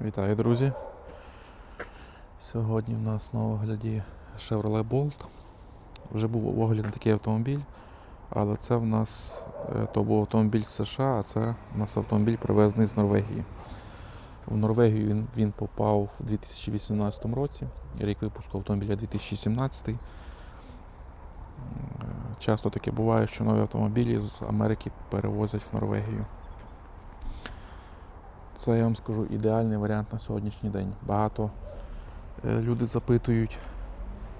Вітаю, друзі! Сьогодні в нас на огляді Chevrolet Bolt. Вже був огляд на такий автомобіль, але це в нас е, то був автомобіль з США, а це в нас автомобіль привезений з Норвегії. В Норвегію він, він попав у 2018 році, рік випуску автомобіля 2017. Е, Часто таке буває, що нові автомобілі з Америки перевозять в Норвегію. Це я вам скажу ідеальний варіант на сьогоднішній день. Багато е, люди запитують,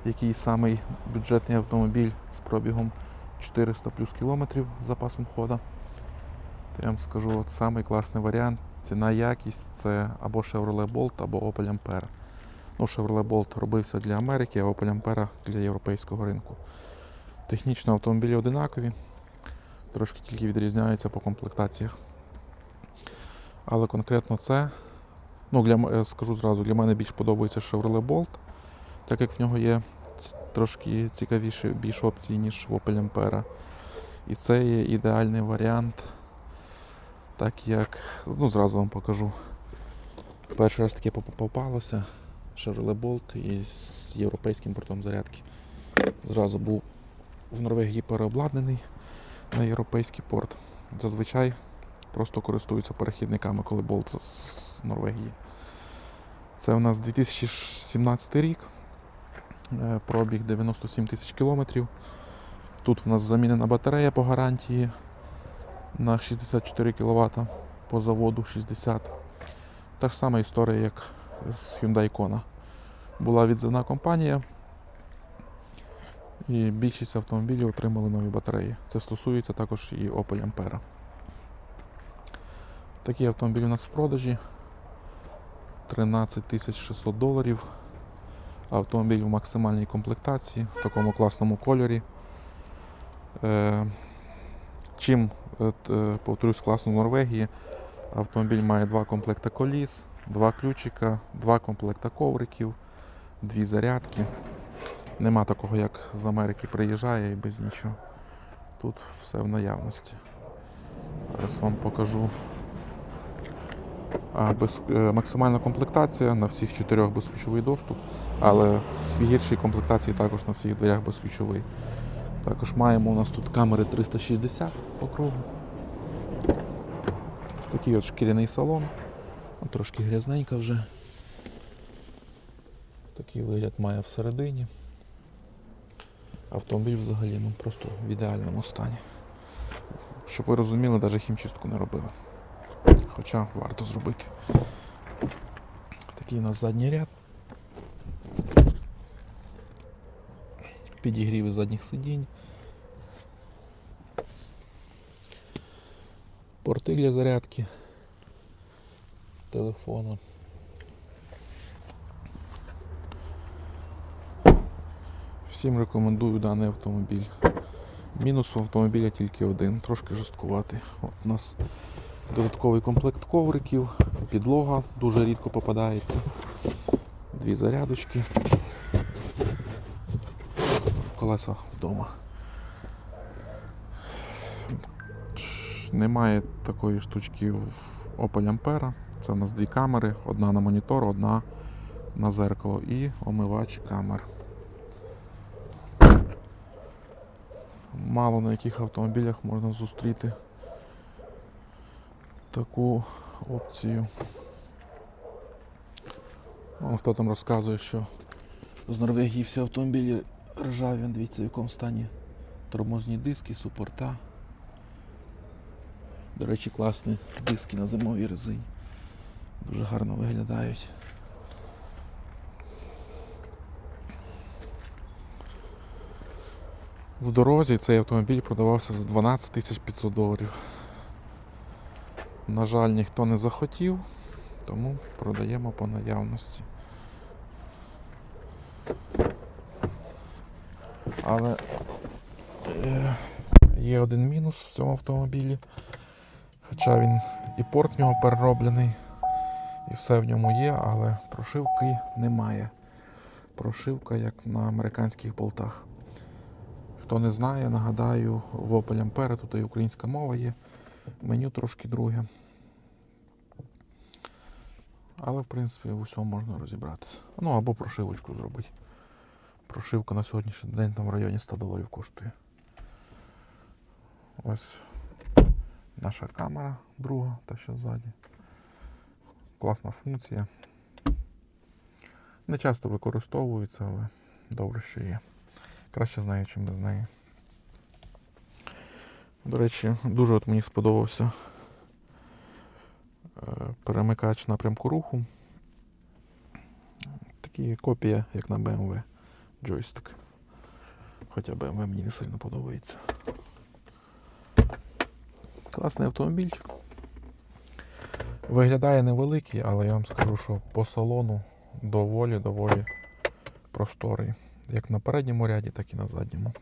який самий бюджетний автомобіль з пробігом 400 плюс кілометрів з запасом хода. То я вам скажу, от самий класний варіант. Ціна якість це або Chevrolet Bolt, або Opel Ampera. Ну, Chevrolet Bolt робився для Америки, а Opel Ampera для європейського ринку. Технічно автомобілі одинакові, трошки тільки відрізняються по комплектаціях. Але конкретно це, ну для е, скажу зразу, для мене більш подобається Chevrolet Bolt, так як в нього є трошки цікавіші більш опції, ніж в Opel Ampera. І це є ідеальний варіант, так як, ну зразу вам покажу. Перший раз таке попалося Chevrolet Bolt і з європейським портом зарядки. Зразу був в Норвегії переобладнаний на європейський порт. Зазвичай просто користуються перехідниками, коли болт з- Норвегії. Це у нас 2017 рік. Е, Пробіг 97 тисяч кілометрів. Тут в нас замінена батарея по гарантії на 64 кВт по заводу 60. Та ж сама історія, як з Hyundai Kona. Була відзивна компанія. І більшість автомобілів отримали нові батареї. Це стосується також і Opel Ampera. Такий автомобіль у нас в продажі. 13 600 доларів. Автомобіль в максимальній комплектації, в такому класному кольорі. Е, чим, е, е, повторюсь, класно в Норвегії, автомобіль має два комплекти коліс, два ключика, два комплекта ковриків, дві зарядки. Нема такого, як з Америки приїжджає і без нічого. Тут все в наявності. Зараз вам покажу. Без, е, максимальна комплектація на всіх чотирьох безключовий доступ, але в гіршій комплектації також на всіх дверях безключовий. Також маємо у нас тут камери 360 по кругу. Ось такий от шкіряний салон. Трошки грязненько вже. Такий вигляд має всередині. Автомобіль взагалі ну, просто в ідеальному стані. Щоб ви розуміли, навіть хімчистку не робили. Хоча варто зробити. Такий у нас задній ряд. Підігріви задніх сидінь. Порти для зарядки телефона. Всім рекомендую даний автомобіль. Мінус в автомобіля тільки один, трошки жорсткувати. От у нас додатковий комплект ковриків, підлога дуже рідко попадається. Дві зарядочки. Колеса вдома. Немає такої штучки в Opel Ampera. Це у нас дві камери, одна на монітор, одна на зеркало і омивач камер. Мало на яких автомобілях можна зустріти таку опцію. О, хто там розказує, що з Норвегії всі автомобілі ржаві, дивіться в якому стані тормозні диски, супорта. До речі, класні диски на зимовій резині. Дуже гарно виглядають. В дорозі цей автомобіль продавався за 12 тисяч 500 доларів. На жаль, ніхто не захотів, тому продаємо по наявності. Але е, є один мінус в цьому автомобілі. Хоча він і порт в нього перероблений, і все в ньому є, але прошивки немає. Прошивка як на американських болтах. Хто не знає, нагадаю, в Opel Ampera тут і українська мова є. Меню трошки друге. Але, в принципі, в усьому можна розібратися. Ну або прошивочку зробити. Прошивка на сьогоднішній день там в районі 100 доларів коштує. Ось наша камера друга, та що ззаді. Класна функція. Не часто використовується, але добре, що є. Краще знаю, чим без неї. До речі, дуже от мені сподобався е, перемикач напрямку руху. Такий копія, як на BMW джойстик. Хоча BMW мені не сильно подобається. Класний автомобільчик. Виглядає невеликий, але я вам скажу, що по салону доволі доволі просторий. Як на передньому ряді, так і на задньому.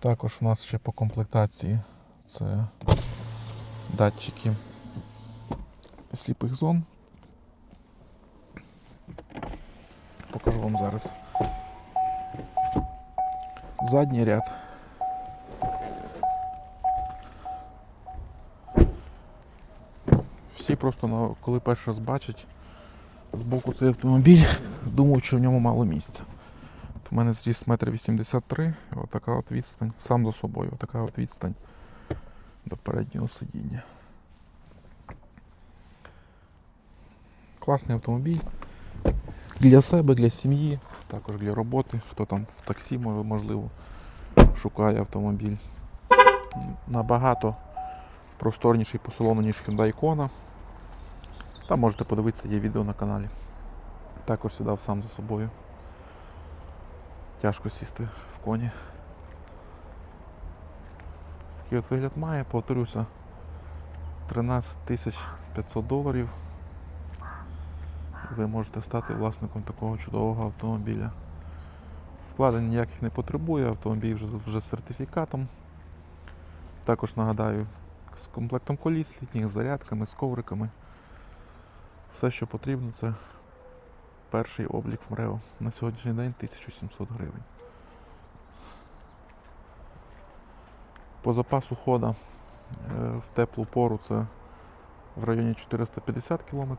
Також у нас ще по комплектації це датчики сліпих зон. Покажу вам зараз. Задній ряд. Всі просто коли перший раз бачать збоку цей автомобіль, думають, що в ньому мало місця. В мене зріс 1,83 м, отака от відстань, сам за собою, отака от відстань до переднього сидіння. Класний автомобіль. Для себе, для сім'ї, також для роботи, хто там в таксі, можливо, шукає автомобіль. Набагато просторніший по салону, ніж Hyundai Kona. Там можете подивитися, є відео на каналі. Також сідав сам за собою. Тяжко сісти в коні. Такий от вигляд має, повторюся, 13 тисяч 500 доларів. Ви можете стати власником такого чудового автомобіля. Вкладень ніяких не потребує, автомобіль вже, вже з сертифікатом. Також нагадаю, з комплектом коліс, літніх зарядками, з ковриками. Все, що потрібно, це перший облік в МРЕО. На сьогоднішній день 1700 гривень. По запасу хода е, в теплу пору це в районі 450 км,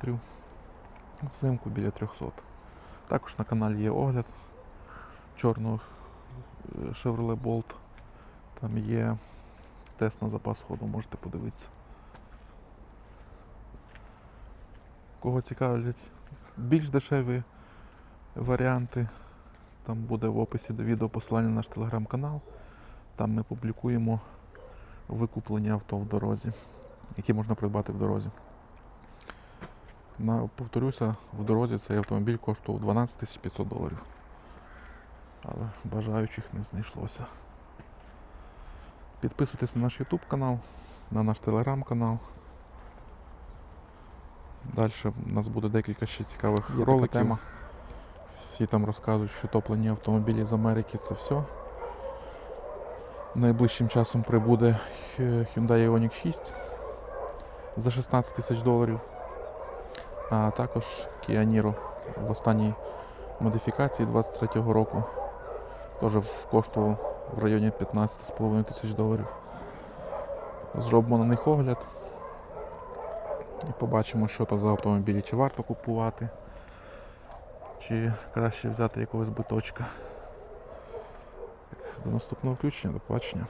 взимку біля 300. Також на каналі є огляд чорного е, Chevrolet Bolt. Там є тест на запас ходу, можете подивитися. Кого цікавлять більш дешеві варіанти, там буде в описі до відео посилання на наш телеграм-канал. Там ми публікуємо викуплені авто в дорозі, які можна придбати в дорозі. На, повторюся, в дорозі цей автомобіль коштував 12 500 доларів. Але бажаючих не знайшлося. Підписуйтесь на наш YouTube канал, на наш телеграм-канал. Далі у нас буде декілька ще цікавих Є роликів. тема. Всі там розказують, що топлені автомобілі з Америки це все. Найближчим часом прибуде Hyundai Ioniq 6 за 16 тисяч доларів. А також Kia Niro в останній модифікації 23-го року. Теж в- коштував в районі 15,5 тисяч доларів. Зробимо на них огляд. І побачимо, що то за автомобілі, чи варто купувати, чи краще взяти якогось биточка. До наступного включення, до побачення.